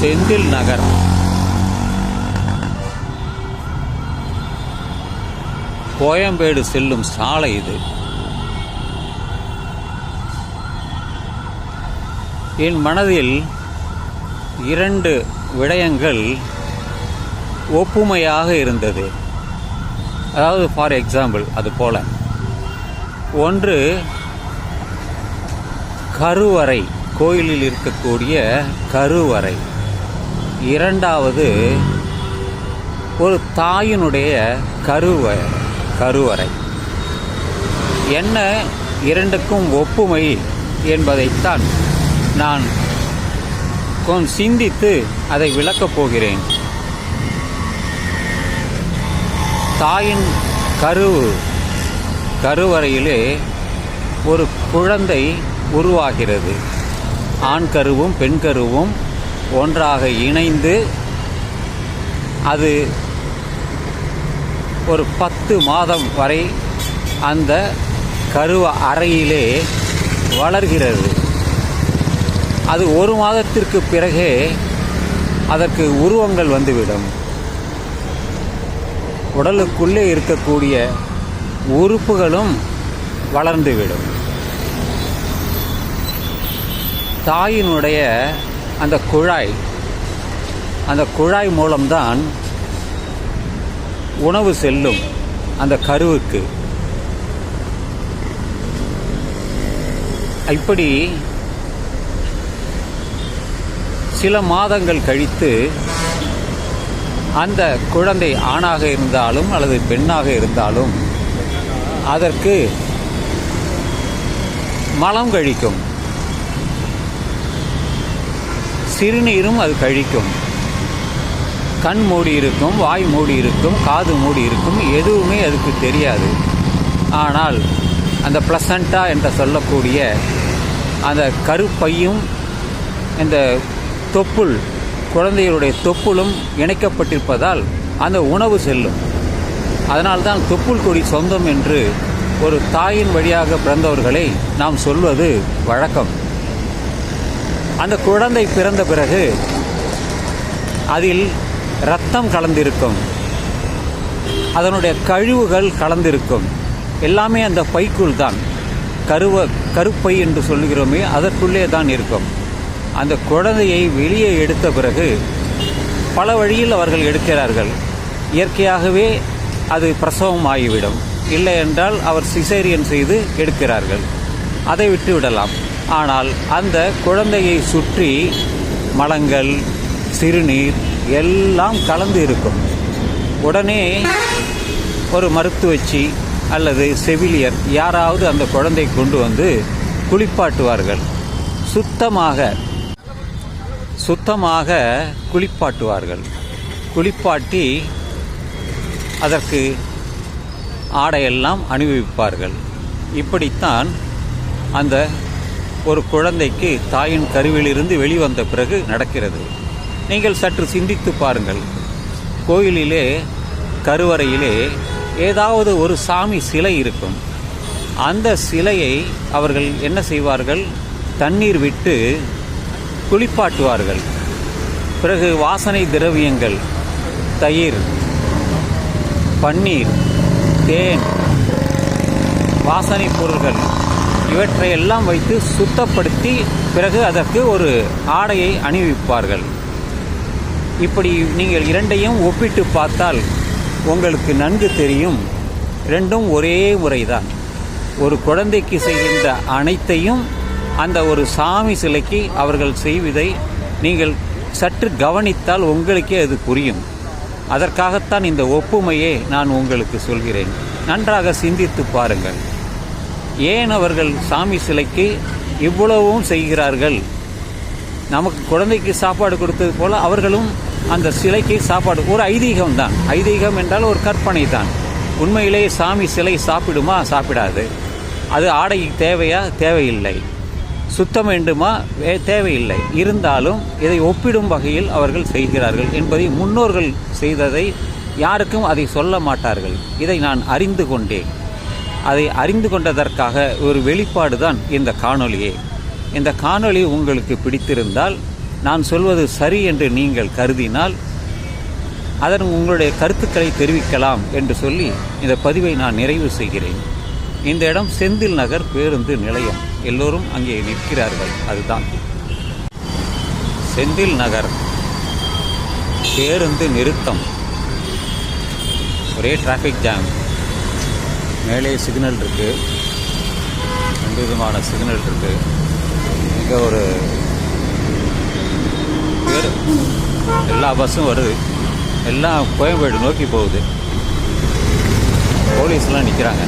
செந்தில் நகர். கோயம்பேடு செல்லும் சாலை இது. என் மனதில் இரண்டு விடயங்கள் ஒப்புமையாக இருந்தது. அதாவது ஃபார் எக்ஸாம்பிள் அது போல. ஒன்று கருவறை. கோயிலில் இருக்கக்கூடிய கருவறை. இரண்டாவது ஒரு தாயினுடைய கருவ கருவறை. என்ன இரண்டுக்கும் ஒப்புமை என்பதைத்தான் நான் கொஞ்சம் சிந்தித்து அதை விளக்கப் போகிறேன். தாயின் கருவு கருவறையிலே ஒரு குழந்தை உருவாகிறது. ஆண் கருவும் பெண் கருவும் ஒன்றாக இணைந்து அது ஒரு பத்து மாதம் வரை அந்த கருவ அறையிலே வளர்கிறது. அது ஒரு மாதத்திற்கு பிறகே அதற்கு உருவங்கள் வந்துவிடும். உடலுக்குள்ளே இருக்கக்கூடிய உறுப்புகளும் வளர்ந்துவிடும். தாயினுடைய அந்த குழாய் அந்த குழாய் மூலம்தான் உணவு செல்லும் அந்த கருவுக்கு. இப்படி சில மாதங்கள் கழித்து அந்த குழந்தை ஆணாக இருந்தாலும் அல்லது பெண்ணாக இருந்தாலும் அதற்கு மலம் கழிக்கும். சிறுநீரும் அது கழிக்கும். கண் மூடி இருக்கும் வாய் மூடி இருக்கும் காது மூடி இருக்கும் எதுவுமே அதுக்கு தெரியாது. ஆனால் அந்த ப்ளசண்டா என்று சொல்லக்கூடிய அந்த கருப்பையும் இந்த தொப்புள் குழந்தைகளுடைய தொப்புளும் இணைக்கப்பட்டிருப்பதால் அந்த உணவு செல்லும். அதனால்தான் தொப்புள் கொடி சொந்தம் என்று ஒரு தாயின் வழியாக பிறந்தவர்களை நாம் சொல்வது வழக்கம். அந்த குழந்தை பிறந்த பிறகு அதில் ரத்தம் கலந்திருக்கும். அதனுடைய கழிவுகள் கலந்திருக்கும். எல்லாமே அந்த பைக்குள் தான். கருவ கருப்பை என்று சொல்லுகிறோமே அதற்குள்ளே தான் இருக்கும். அந்த குழந்தையை வெளியே எடுத்த பிறகு பல வழியில் அவர்கள் எடுக்கிறார்கள். இயற்கையாகவே அது பிரசவம் ஆகிவிடும். இல்லை என்றால் அவர் சிசேரியன் செய்து எடுக்கிறார்கள். அதை விட்டு விடலாம் ஆனால் அந்த குழந்தையை சுற்றி மலங்கள் சிறுநீர் எல்லாம் கலந்து இருக்கும். உடனே ஒரு மருத்துவச்சி அல்லது செவிலியர் யாராவது அந்த குழந்தை கொண்டு வந்து குளிப்பாட்டுவார்கள். சுத்தமாக சுத்தமாக குளிப்பாட்டுவார்கள். குளிப்பாட்டி அதற்கு ஆடையெல்லாம் அணிவிப்பார்கள். இப்படித்தான் அந்த ஒரு குழந்தைக்கு தாயின் கருவிலிருந்து வெளிவந்த பிறகு நடக்கிறது. நீங்கள் சற்று சிந்தித்து பாருங்கள். கோயிலிலே கருவறையிலே ஏதாவது ஒரு சாமி சிலை இருக்கும். அந்த சிலையை அவர்கள் என்ன செய்வார்கள்? தண்ணீர் விட்டு குளிப்பாட்டுவார்கள். பிறகு வாசனை திரவியங்கள் தயிர் பன்னீர் தேன் வாசனை பொருள்கள் இவற்றை எல்லாம் வைத்து சுத்தப்படுத்தி பிறகு அதற்கு ஒரு ஆடையை அணிவிப்பார்கள். இப்படி நீங்கள் இரண்டையும் ஒப்பிட்டு பார்த்தால் உங்களுக்கு நன்கு தெரியும். ரெண்டும் ஒரே முறைதான். ஒரு குழந்தைக்கு செய்கின்ற அனைத்தையும் அந்த ஒரு சாமி சிலைக்கு அவர்கள் செய்வதை நீங்கள் சற்று கவனித்தால் உங்களுக்கே அது புரியும். அதற்காகத்தான் இந்த ஒப்புமையை நான் உங்களுக்கு சொல்கிறேன். நன்றாக சிந்தித்து பாருங்கள். ஏன் அவர்கள் சாமி சிலைக்கு இவ்வளவும் செய்கிறார்கள்? நமக்கு குழந்தைக்கு சாப்பாடு கொடுத்தது போல அவர்களும் அந்த சிலைக்கு சாப்பாடு ஒரு ஐதீகம் தான். ஐதீகம் என்றால் ஒரு கற்பனை தான். உண்மையிலேயே சாமி சிலை சாப்பிடுமா? சாப்பிடாது. அது ஆடை தேவையா? தேவையில்லை. சுத்தம் வேண்டுமா? வே- தேவையில்லை. இருந்தாலும் இதை ஒப்பிடும் வகையில் அவர்கள் செய்கிறார்கள் என்பதை முன்னோர்கள் செய்ததை யாருக்கும் அதை சொல்ல மாட்டார்கள். இதை நான் அறிந்து கொண்டேன். அதை அறிந்து கொண்டதற்காக ஒரு வெளிப்பாடு தான் இந்த காணொலியே இந்த காணொளி உங்களுக்கு பிடித்திருந்தால் நான் சொல்வது சரி என்று நீங்கள் கருதினால் அதன் உங்களுடைய கருத்துக்களை தெரிவிக்கலாம் என்று சொல்லி இந்த பதிவை நான் நிறைவு செய்கிறேன். இந்த இடம் செந்தில் நகர் பேருந்து நிலையம். எல்லோரும் அங்கே நிற்கிறார்கள் அதுதான். செந்தில் நகர். பேருந்து நிறுத்தம். ஒரே டிராஃபிக் ஜாம் மேலே சிக்னல் இருக்குது ரெண்டு விதமான சிக்னல் இருக்குது இங்கே ஒரு எல்லா பஸ்ஸும் வருது. எல்லாம் கோயம்பேடு நோக்கி போகுது. போலீஸ்லாம் நிற்கிறாங்க